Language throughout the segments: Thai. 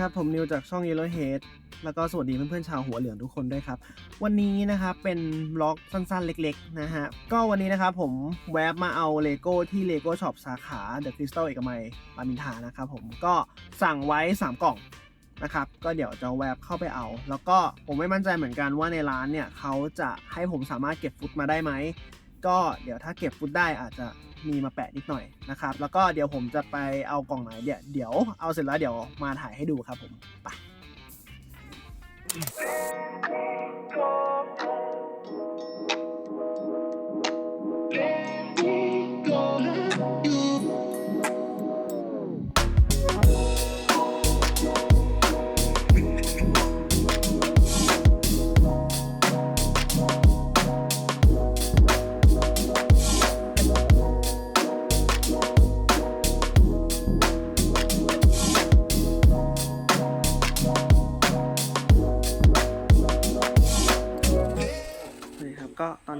ครับ ผมนิวจากช่อง Yellow Head แล้วก็สวัสดีเพื่อนๆชาวหัวเหลืองทุกคนด้วยครับ วันนี้นะครับเป็นบล็อกสั้นๆเล็กๆนะฮะ ก็วันนี้นะครับผมแวบมาเอาเลโก้ที่เลโก้ช็อปสาขา The Crystal เอกมัยรามอินทานะครับผมก็สั่งไว้ 3 กล่องนะครับ ก็เดี๋ยวจะแวบเข้าไปเอา แล้วก็ผมไม่มั่นใจเหมือนกันว่าในร้านเนี่ยเขาจะให้ผมสามารถเก็บฟุตมาได้ไหม ก็เดี๋ยวถ้าเก็บฟุตได้อาจจะมีมาแปะนิดหน่อยนะครับ แล้วก็เดี๋ยวผมจะไปเอากล่องไหนเดี๋ยวเดี๋ยวเอาเสร็จแล้วเดี๋ยวมาถ่ายให้ดูครับผมไป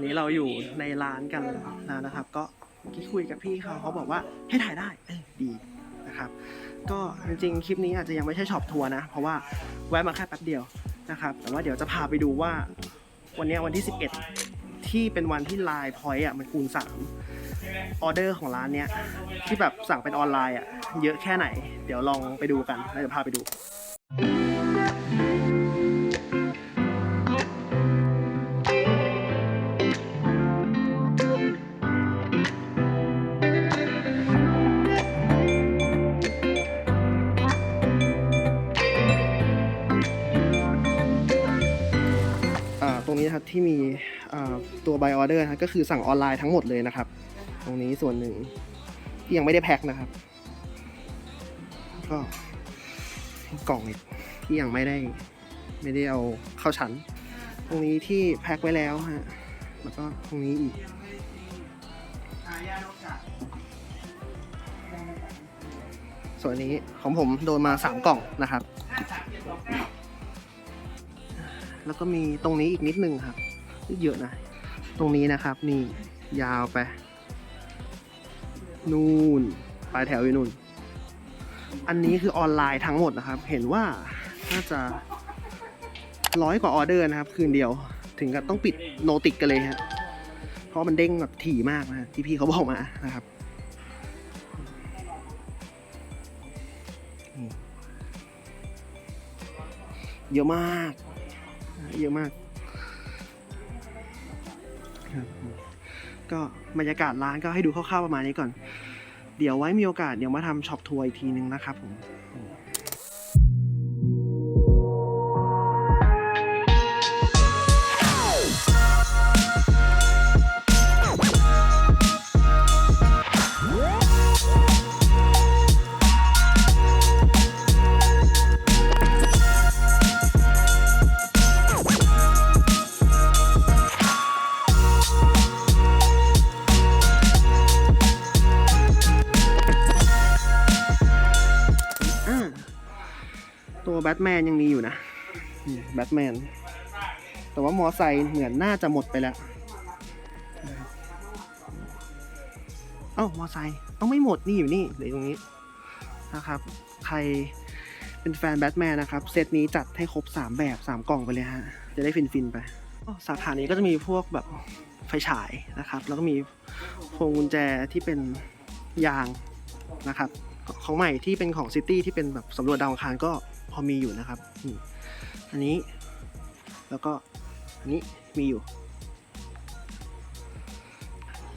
นี้เราอยู่ในร้านกันแล้วนะครับ ก็เมื่อกี้คุยกับพี่เขาเขาบอกว่าให้ถ่ายได้เออดีนะครับ ก็จริงๆคลิปนี้อาจจะยังไม่ใช่ช็อปทัวร์นะ เพราะว่าแวะมาแค่แป๊บเดียวนะครับ แต่ว่าเดี๋ยวจะพาไปดูว่าวันนี้วันที่ 11 ที่เป็นวันที่ไลน์พอยต์อะมันคูณ3ออเดอร์ของร้านเนี้ยที่แบบสั่งเป็นออนไลน์อะเยอะแค่ไหน เดี๋ยวลองไปดูกันแล้วเดี๋ยวพาไปดู อ่าตรงนี้นะครับที่มีอ่าตัว buy order นะครับก็คือสั่งออนไลน์ทั้งหมดเลยนะครับ ตรงนี้ส่วนหนึ่งที่ยังไม่ได้แพ็คนะครับ ก็กล่องอีกที่ยังไม่ได้ไม่ได้เอาเข้าชั้น ตรงนี้ที่แพ็คไว้แล้วฮะแล้วก็ตรงนี้อีกส่วนนี้ของผมโดนมาสามกล่องนะครับ แล้วก็มีตรงนี้อีกนิดนึงครับเยอะนะ ตรงนี้นะครับ นี่ยาวไป นู่นปลายแถวอยู่นู่น อันนี้คือออนไลน์ทั้งหมดนะครับ เห็นว่าน่าจะร้อยกว่าออเดอร์นะครับ คืนเดียว ถึงกับต้องปิดโนติกกันเลยฮะเพราะมันเด้งแบบถี่มากนะที่พี่เขาบอกมานะครับเยอะมาก เยอะมากครับก็บรรยากาศร้านก็ให้ดูคร่าวๆประมาณนี้ก่อน เดี๋ยวไว้มีโอกาสเดี๋ยวมาทำช็อปทัวร์อีกทีนึงนะครับผมอ่ แบทแมนยังมีอยู่นะแบทแมน แต่ว่ามอไซค์เหมือนน่าจะหมดไปแล้ว เอ้ามอไซค์ต้องไม่หมดนี่อยู่นี่เหลืออยู่ตรงนี้นะครับ ใครเป็นแฟนแบทแมนนะครับ เซตนี้จัดให้ครบ 3 แบบ 3 กล่องไปเลยฮะ จะได้ฟินๆไป สาขานี้ก็จะมีพวกแบบไฟฉายนะครับ แล้วก็มีพวงกุญแจที่เป็นยางนะครับ ของใหม่ที่เป็นของซิตี้ที่เป็นแบบสำรวจดาวอังคารก็พอมีอยู่นะครับอันนี้แล้วก็อันนี้มีอยู่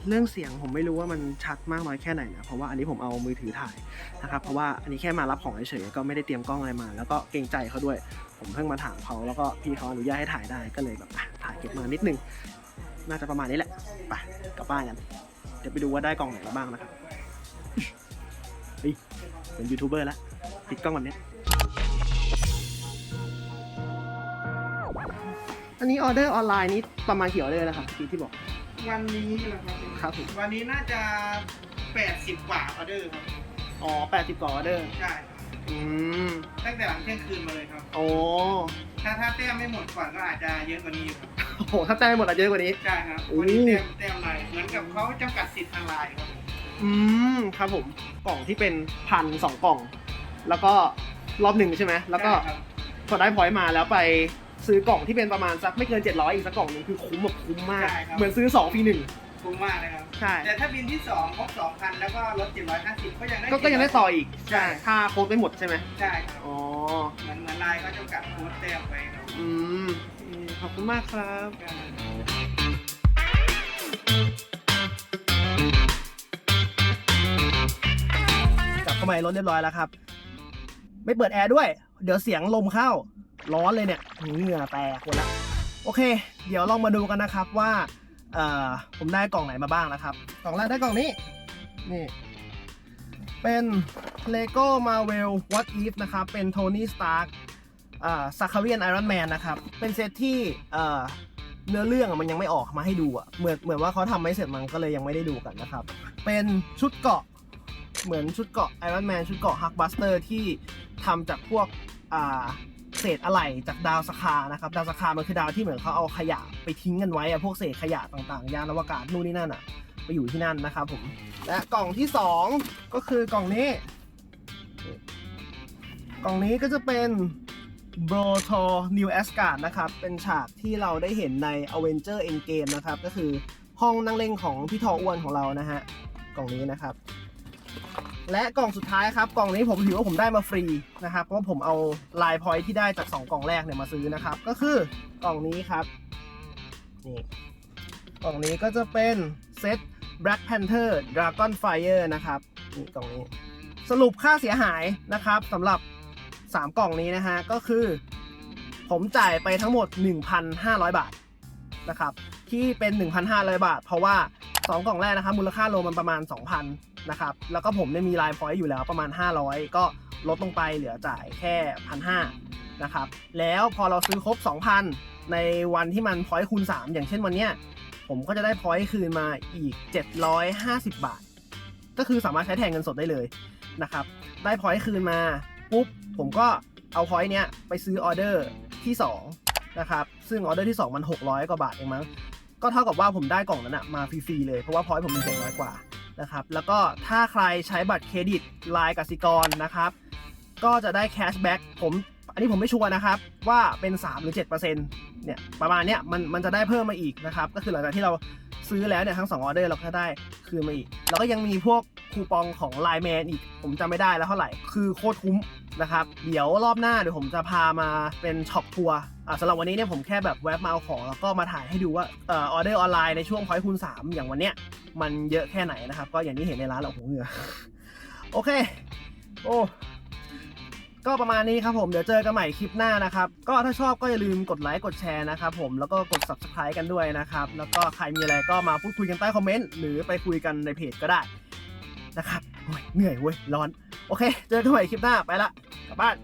เรื่องเสียงผมไม่รู้ว่ามันชัดมากน้อยแค่ไหนนะเพราะว่าอันนี้ผมเอามือถือถ่ายนะครับ เพราะว่าอันนี้แค่มารับของเฉยๆก็ไม่ได้เตรียมกล้องอะไรมา แล้วก็เกรงใจเขาด้วย ผมเพิ่งมาถามเขาแล้วก็พี่เขาอนุญาตให้ถ่ายได้ก็เลยแบบอะถ่ายเก็บมานิดนึง น่าจะประมาณนี้แหละไปกลับบ้านกันเดี๋ยวไปดูว่าได้กล่องไหนมาบ้างนะครับ เป็นยูทูบเบอร์แล้วติดกล้องวันเนี้ยอันนี้ออเดอร์ออนไลน์นี้ประมาณกี่ออเดอร์แล้วครับที่ที่บอกวันนี้นะครับครับผมวันนี้น่าจะ 80 กว่าออเดอร์ครับอ๋อแปดสิบกว่าออเดอร์ใช่อืมตั้งแต่หลังเที่ยงคืนมาเลยครับ โอ้ถ้าถ้าแต้มไม่หมดก่อนก็อาจจะเยอะกว่านี้อยู่ครับโหถ้าแจ้งหมดอาจจะเยอะกว่านี้ ใช่ครับโอ้วันนี้แต้มแต้มอะไรเหมือนกับเขาจำกัดสิทธิ์ทางไลน์ครับ อืมครับผมกล่องที่เป็นพันสองกล่อง แล้วก็รอบหนึ่งใช่ไหมแล้วก็ใช่ครับพอได้พอยต์มาแล้วไปซื้อกล่องที่เป็นประมาณสักไม่เกิน 700 อีกสักกล่องหนึงคือคุ้มแบบคุ้มมาก ใช่ครับ เหมือนซื้อ2ฟรีหนึ่งคุ้มมากเลยครับ ใช่ แต่ถ้าบินที่สองครบสองพันแล้วก็ลด750 ก็ยังได้ก็ก็ยังได้ต่ออีกใช่ถ้าโค้ดไปหมดใช่ไหมใช่ครับอ๋อเหมือนเหมือนลายเขาจำกัดคูดแต้มไปครับอืมขอบคุณมากครับ ก มาในรถเรียบร้อยแล้วครับ ไม่เปิดแอร์ด้วย เดี๋ยวเสียงลมเข้า ร้อนเลยเนี่ยเหงื่อแตกหมดล้วโอเค เดี๋ยวลองมาดูกันนะครับว่าผมได้กล่องไหนมาบ้างนะครับ กล่องแรกได้กล่องนี้ นี่ เป็น Lego Marvel What If นะครับ เป็น Tony Stark อ่าซาคาเวียนไอรอนแมนนะครับ เป็นเซตที่เนื้อเรื่องมันยังไม่ออกมาให้ดูอะเหมือนเหมือนว่าเขาทำไม่เสร็จมันก็เลยยังไม่ได้ดูกันนะครับ เป็นชุดเกาะ เหมือนชุดเกราะไอรอนแมนชุดเกราะฮักบัสเตอร์ที่ทำจากพวกเศษอะไหล่จากดาวสคานะครับ ดาวสคามันคือดาวที่เหมือนเขาเอาขยะไปทิ้งกันไว้อะพวกเศษขยะต่างๆ ยานอวกาศนู่นนี่นั่นอะไปอยู่ที่นั่นนะครับผม และกล่องที่สองก็คือกล่องนี้ กล่องนี้ก็จะเป็น b r o t o New Asgard นะครับ เป็นฉากที่เราได้เห็นใน Avenger Endgame นะครับ ก็คือห้องนั่งเล่นของพี่ทออ้วนของเรานะฮะ กล่องนี้นะครับ และกล่องสุดท้ายครับ กล่องนี้ผมถือว่าผมได้มาฟรีนะครับ เพราะว่าผมเอาลายพอยที่ได้จาก 2 กล่องแรกเนี่ยมาซื้อนะครับ ก็คือกล่องนี้ครับนี่กล่องนี้ก็จะเป็นเซต Black Panther Dragon Fire นะครับนี่กล่องนี้ สรุปค่าเสียหายนะครับสำหรับ 3 กล่องนี้นะฮะ ก็คือ ผมจ่ายไปทั้งหมด 1,500 บาทนะครับ ที่เป็น 1,500 บาท เพราะว่า 2 กล่องแรกนะครับมูลค่ารวมมันประมาณ 2,000 นะครับ แล้วก็ผมได้มีไลน์พอยต์อยู่แล้วประมาณ 500 ก็ลดลงไปเหลือจ่ายแค่1,500นะครับ แล้วพอเราซื้อครบ 2,000 ในวันที่มันพอยต์คูณ 3 อย่างเช่นวันเนี้ยผมก็จะได้พอยต์คืนมาอีก 750 บาท ก็คือสามารถใช้แทนเงินสดได้เลยนะครับ ได้พอยต์คืนมาปุ๊บผมก็เอาพอยต์เนี้ยไปซื้อออเดอร์ที่2นะครับซึ่งออเดอร์ที่ 2 มัน 600 กว่าบาทเองมั้งก็เท่ากับว่าผมได้กล่องนั้นอะมาฟรีๆเลยเพราะว่าพอยต์ผมมี700กว่า นะครับ แล้วก็ถ้าใครใช้บัตรเครดิตลายกสิกรนะครับ ก็จะได้แคชแบ็กผมอันนี้ผมไม่ชัวร์นะครับ ว่าเป็น 3 หรือ 7%เนี่ยประมาณเนี้ยมันมันจะได้เพิ่มมาอีกนะครับ ก็คือหลังจากที่เราซื้อแล้วเนี่ยทั้ง2ออเดอร์เราก็ได้คืนมาอีก แล้วก็ยังมีพวกคูปองของไลแมนอีกผมจำไม่ได้แล้วเท่าไหร่ คือโคตรคุ้ม นะครับ เดี๋ยวรอบหน้าเดี๋ยวผมจะพามาเป็นช็อปทัวร์สำหรับวันนี้เนี่ยผมแค่แบบแวบมาเอาของ แล้วก็มาถ่ายให้ดูว่าออเดอร์ออนไลน์ในช่วงพอยคูณ3อย่างวันเนี้ยมันเยอะแค่ไหนนะครับ ก็อย่างที่เห็นในร้านเราโอ้โหเหงื่อโอเค โอ้ก็ประมาณนี้ครับผม เดี๋ยวเจอกันใหม่คลิปหน้านะครับ ก็ถ้าชอบก็อย่าลืมกดไลค์กดแชร์นะครับผมแล้วก็กด subscribe กันด้วยนะครับ แล้วก็ใครมีอะไรก็มาพูดคุยกันใต้คอมเมนต์หรือไปคุยกันในเพจก็ได้นะครับ เหนื่อยเว้ยร้อน โอเค เจอกันใหม่คลิปหน้าไปละกลับบ้าน